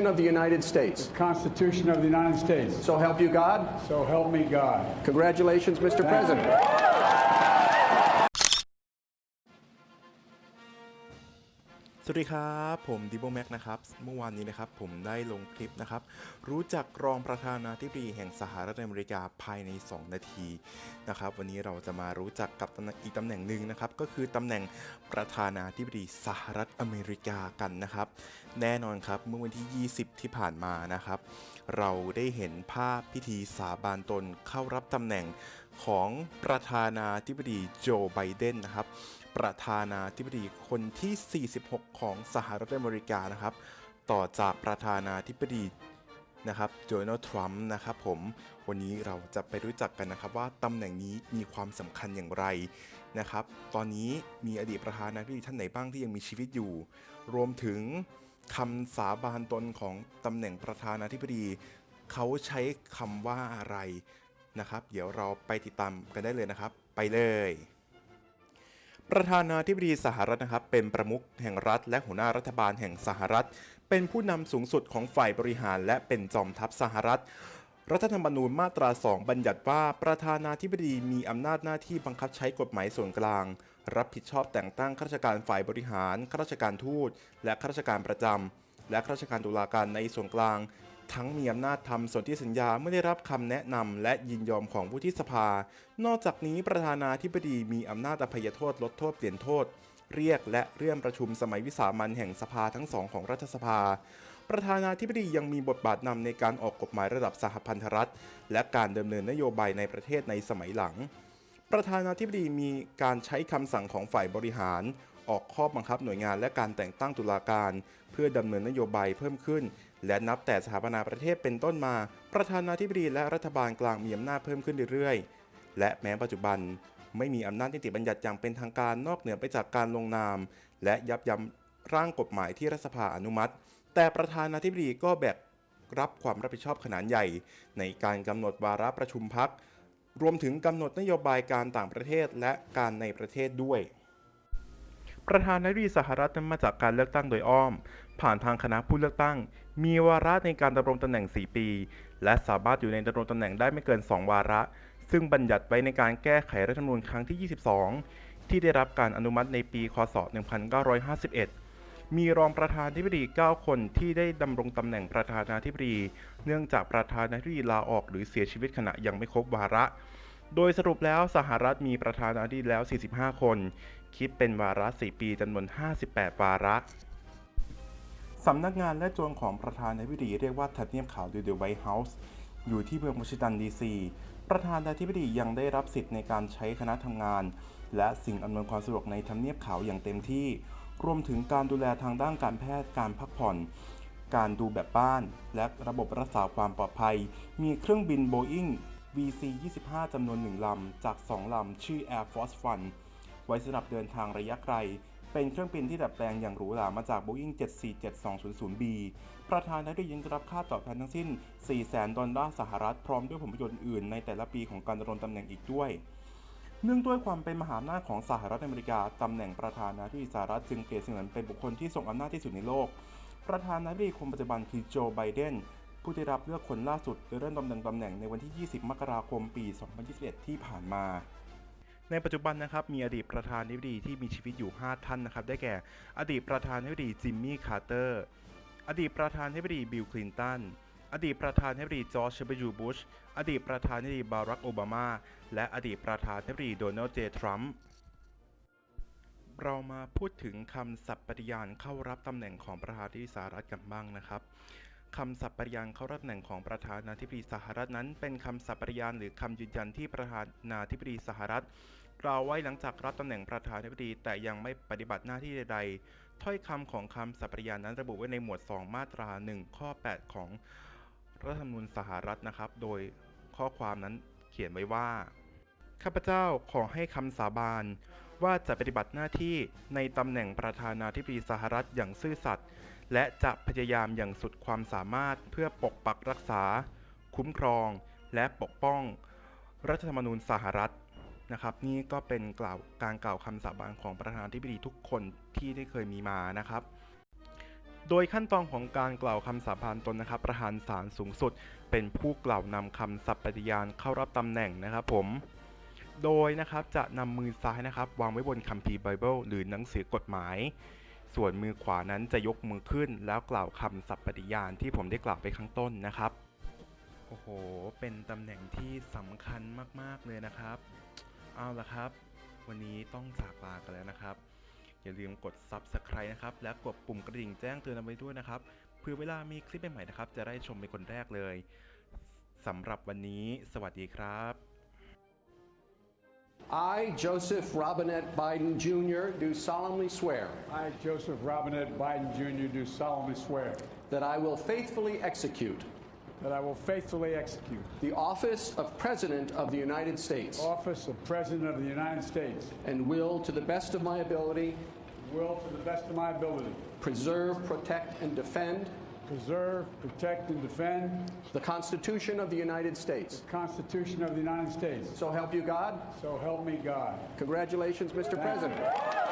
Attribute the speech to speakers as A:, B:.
A: of the United States.
B: the Constitution of the United States.
A: So help you God.
B: So help me God.
A: Congratulations, Mr. President.
C: สวัสดีครับ ผมดิโบแม็กนะครับ เมื่อวานนี้นะครับผมได้ลงคลิปนะครับ รู้จักรองประธานาธิบดีแห่งสหรัฐอเมริกาภายใน 2 นาทีนะครับ วันนี้เราจะมารู้จักกับอีกตำแหน่งหนึ่งนะครับ ก็คือตำแหน่งประธานาธิบดีสหรัฐอเมริกากันนะครับ แน่นอนครับเมื่อวันที่ 20 ที่ผ่านมานะครับ เราได้เห็นภาพพิธีสาบานตนเข้ารับตำแหน่ง ของประธานาธิบดีโจไบเดนนะครับ ประธานาธิบดีคนที่ 46 ของสหรัฐอเมริกานะครับ ต่อจากประธานาธิบดีนะครับโดนัลด์ทรัมป์นะครับผมวันนี้เราจะไปรู้จักกันนะครับว่าตำแหน่งนี้มีความสำคัญอย่างไรนะครับตอนนี้มีอดีตประธานาธิบดีท่านไหนบ้างที่ยังมีชีวิตอยู่ รวมถึงคำสาบานตนของตำแหน่งประธานาธิบดี เขาใช้คำว่าอะไร นะครับ เดี๋ยวเราไปติดตามกันได้เลยนะครับ ไปเลย ประธานาธิบดีสหรัฐนะครับ เป็นประมุขแห่งรัฐ และหัวหน้ารัฐบาลแห่งสหรัฐ เป็นผู้นำสูงสุดของฝ่ายบริหาร และเป็นจอมทัพสหรัฐรัฐธรรมนูญมาตรา 2 บัญญัติว่าประธานาธิบดีมีอำนาจหน้าที่บังคับใช้กฎหมายส่วนกลาง รับผิดชอบแต่งตั้งข้าราชการฝ่ายบริหารข้าราชการทูต และข้าราชการประจำและข้าราชการตุลาการในส่วนกลาง ทั้งมีอำนาจทำสนธิสัญญาเมื่อได้รับคำแนะนำและยินยอมของผู้ที่สภา นอกจากนี้ประธานาธิบดีมีอำนาจอภัยโทษลดโทษเปลี่ยนโทษ เรียกและเลื่อนประชุมสมัยวิสามันแห่งสภาทั้งสองของรัฐสภา ประธานาธิบดียังมีบทบาทนำในการออกกฎหมายระดับสหพันธรัฐ และการดำเนินนโยบายในประเทศในสมัยหลัง ประธานาธิบดีมีการใช้คำสั่งของฝ่ายบริหารออกข้อบังคับหน่วยงานและการแต่งตั้งตุลาการ เพื่อดำเนินนโยบายเพิ่มขึ้น และนับแต่สถาปนาประเทศเป็นต้นมา ประธานาธิบดีและรัฐบาลกลางมีอำนาจเพิ่มขึ้นเรื่อยๆ และแม้ปัจจุบันไม่มีอำนาจนิติบัญญัติอย่างเป็นทางการนอกเหนือไปจากการลงนาม และยับยั้งร่างกฎหมายที่รัฐสภาอนุมัติ แต่ประธานาธิบดีก็แบกรับความรับผิดชอบขนาดใหญ่ ในการกำหนดวาระประชุมพักรวมถึงกำหนดนโยบายการต่างประเทศและการในประเทศด้วย ประธานาธิบดีสหรัฐนั้นมาจากการเลือกตั้งโดยอ้อม ผ่านทางคณะผู้เลือกตั้ง มีวาระในการดำรงตำแหน่ง 4 ปี และสามารถอยู่ในดำรงตำแหน่งได้ไม่เกิน 2 วาระ ซึ่งบัญญัติไว้ในการแก้ไขรัฐธรรมนูญครั้งที่ 22 ที่ได้รับการอนุมัติในปี คศ 1951 มีรองประธานาธิบดี 9 คนที่ได้ดำรงตำแหน่งประธานาธิบดี เนื่องจากประธานาธิบดีลาออกหรือเสียชีวิตขณะยังไม่ครบวาระ โดยสรุปแล้วสหรัฐมีประธานาธิบดีแล้ว 45 คน คิดเป็นวาระ 4 ปีจำนวน 58 วาระสำนักงานและโจรของประธานาธิบดีเรียกว่าทัดเนียบขาวหรือ The White House อยู่ที่เมืองวอชิงตันดีซีประธานาธิบดียังได้รับสิทธิ์ในการใช้คณะทำงาน และสิ่งอำนวยความสะดวกในทำเนียบขาวอย่างเต็มที่ รวมถึงการดูแลทางด้านการแพทย์การพักผ่อน การดูแบบบ้าน และระบบรักษาความปลอดภัย มีเครื่องบิน Boeing VC-25 จำนวนหนึ่งลำ จาก 2 ลำ ชื่อ Air Force One ไว้สำหรับเดินทางระยะไกล เป็นเครื่องบินที่ดัดแปลงอย่างหรูหรามาจาก Boeing 747-200B ประธานาธิบดียังรับค่าตอบแทนทั้งสิ้น 400,000 ดอลลาร์สหรัฐ พร้อมด้วยผลประโยชน์อื่นในแต่ละปีของการดำรงตำแหน่งอีกด้วย เนื่องด้วยความเป็นมหาอำนาจของสหรัฐอเมริกา ตำแหน่งประธานาธิบดีสหรัฐจึงเปรียบเสมือนเป็นบุคคลที่ทรงอำนาจที่สุดในโลกประธานาธิบดีคนปัจจุบันคือโจไบเดน ผู้ได้รับเลือกคนล่าสุดโดยเริ่มดำรงตำแหน่งในวันที่ 20 มกราคม ปี 2021 ที่ผ่านมา ในปัจจุบันนะครับมีอดีตประธานาธิบดีที่มีชีวิตอยู่ 5 ท่านนะครับ ได้แก่ อดีตประธานาธิบดีจิมมี่ คาร์เตอร์ อดีตประธานาธิบดีบิล คลินตัน อดีตประธานาธิบดีจอร์จเบยูบุช อดีตประธานาธิบดีบารัก โอบามา และอดีตประธานาธิบดีโดนัลด์ เจ ทรัมป์เรามาพูดถึงคำสัปปฏิญาณเข้ารับตำแหน่งของประธานาธิบดีสหรัฐกันบ้างนะครับ คำสัปปฏิญาณเข้ารับตำแหน่งของประธานาธิบดีสหรัฐนั้น เป็นคำสัปปฏิญาณหรือคำยืนยันที่ประธานาธิบดีสหรัฐกล่าวไว้หลังจากรับตำแหน่งประธานาธิบดีแต่ยังไม่ปฏิบัติหน้าที่ใดๆ ถ้อยคำของคำสัปปฏิญาณนั้นระบุไว้ในหมวด 2 มาตรา 1 ข้อ 8 ของรัฐธรรมนูญสหรัฐนะครับ โดยข้อความนั้นเขียนไว้ว่า ข้าพเจ้าขอให้คำสาบานว่าจะปฏิบัติหน้าที่ในตำแหน่งประธานาธิบดีสหรัฐอย่างซื่อสัตย์ และจะพยายามอย่างสุดความสามารถเพื่อปกปักรักษา คุ้มครอง และปกป้อง รัฐธรรมนูญสหรัฐนะครับนี่ก็เป็นกล่าวการกล่าวคำสาบานของประธานาธิบดีทุกคนที่ได้เคยมีมานะครับ โดยขั้นตอนของการกล่าวคำสาบานตนนะครับ ประธานศาลสูงสุด เป็นผู้กล่าวนำคำสัปฏิญาณเข้ารับตำแหน่งนะครับผม โดยนะครับจะนำมือซ้ายนะครับ วางไว้บนคัมภีร์ไบเบิลหรือหนังสือกฎหมาย ส่วนมือขวานั้นจะยกมือขึ้น แล้วกล่าวคำสัตย์ปฏิญาณที่ผมได้กล่าวไปข้างต้นนะครับ โอ้โห เป็นตำแหน่งที่สำคัญมากๆเลยนะครับ เอาละครับ วันนี้ต้องจากลากันแล้วนะครับ อย่าลืมกด Subscribe นะครับ และกดปุ่มกระดิ่งแจ้งเตือนเอาไว้ด้วยนะครับ เพื่อเวลามีคลิปใหม่ๆนะครับ จะได้ชมเป็นคนแรกเลยสำหรับวันนี้ สวัสดีครับ
A: I, Joseph Robinette Biden Jr., do solemnly swear
B: I, Joseph Robinette Biden Jr., do solemnly swear
A: that I will faithfully execute
B: that I will faithfully execute
A: the office of President of the United States
B: office of President of the United States,
A: and will, to the best of my ability,
B: will to the best of my ability
A: preserve, protect, and defend
B: preserve, protect, and defend
A: the Constitution of the United States.
B: the Constitution of the United States.
A: So help you God.
B: So help me God.
A: Congratulations, Mr.
B: Thank
A: President. You.